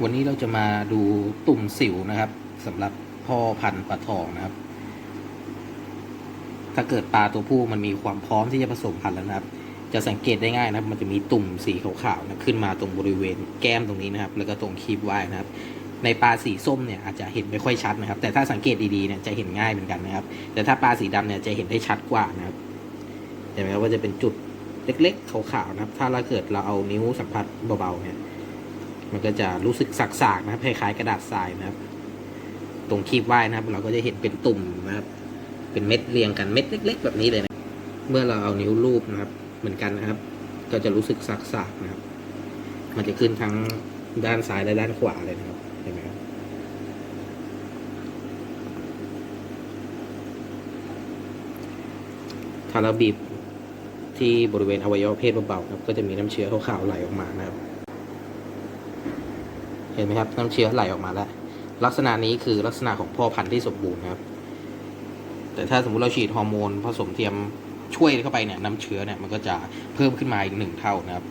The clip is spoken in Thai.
วันนี้เราจะมาดูตุ่มสิวนะครับสำหรับพ่อพันธุ์ปลาทองนะครับ ถ้าเกิดปลาตัวผู้มันมีความพร้อมที่จะผสมพันธุ์แล้วนะครับ จะสังเกตได้ง่ายนะครับ มันจะมีตุ่มสีขาวๆนะขึ้นมาตรงบริเวณแก้มตรงนี้นะครับ แล้วก็ตรงคีบไว้นะครับ ในปลาสีส้มเนี่ยอาจจะเห็นไม่ค่อยชัดนะครับ แต่ถ้าสังเกตดีๆเนี่ยจะเห็นง่ายเหมือนกันนะครับ แต่ถ้าปลาสีดำเนี่ยจะเห็นได้ชัดกว่านะครับเห็นไหมครับว่าจะเป็นจุดเล็กๆขาวๆนะครับ ถ้าเราเกิดเราเอานิ้วสัมผัสเบาๆเนี่ย มันก็จะรู้สึกสากๆนะครับคล้ายๆกระดาษทรายนะครับ ตรงคีบไว้นะครับ เราก็จะเห็นเป็นตุ่มนะครับ เป็นเม็ดเรียงกันเม็ดเล็ก ๆ แบบนี้เลยนะ เมื่อเราเอานิ้วลูบนะครับ เหมือนกันนะครับ ก็จะรู้สึกสากๆนะครับ มันจะขึ้นทั้งด้านซ้ายและด้านขวาเลยนะครับเห็นไหมครับถ้าเราบีบที่บริเวณอวัยวะเพศเบาๆครับ ก็จะมีน้ำเชื้อขาวๆไหลออกมานะครับ เห็นไหมครับน้ำเชื้อไหลออกมาแล้ว ลักษณะนี้คือลักษณะของพ่อพันธุ์ที่สมบูรณ์ครับ แต่ถ้าสมมุติเราฉีดฮอร์โมนผสมเทียมช่วยเข้าไปเนี่ยน้ำเชื้อเนี่ยมันก็จะเพิ่มขึ้นมาอีกหนึ่งเท่านะครับ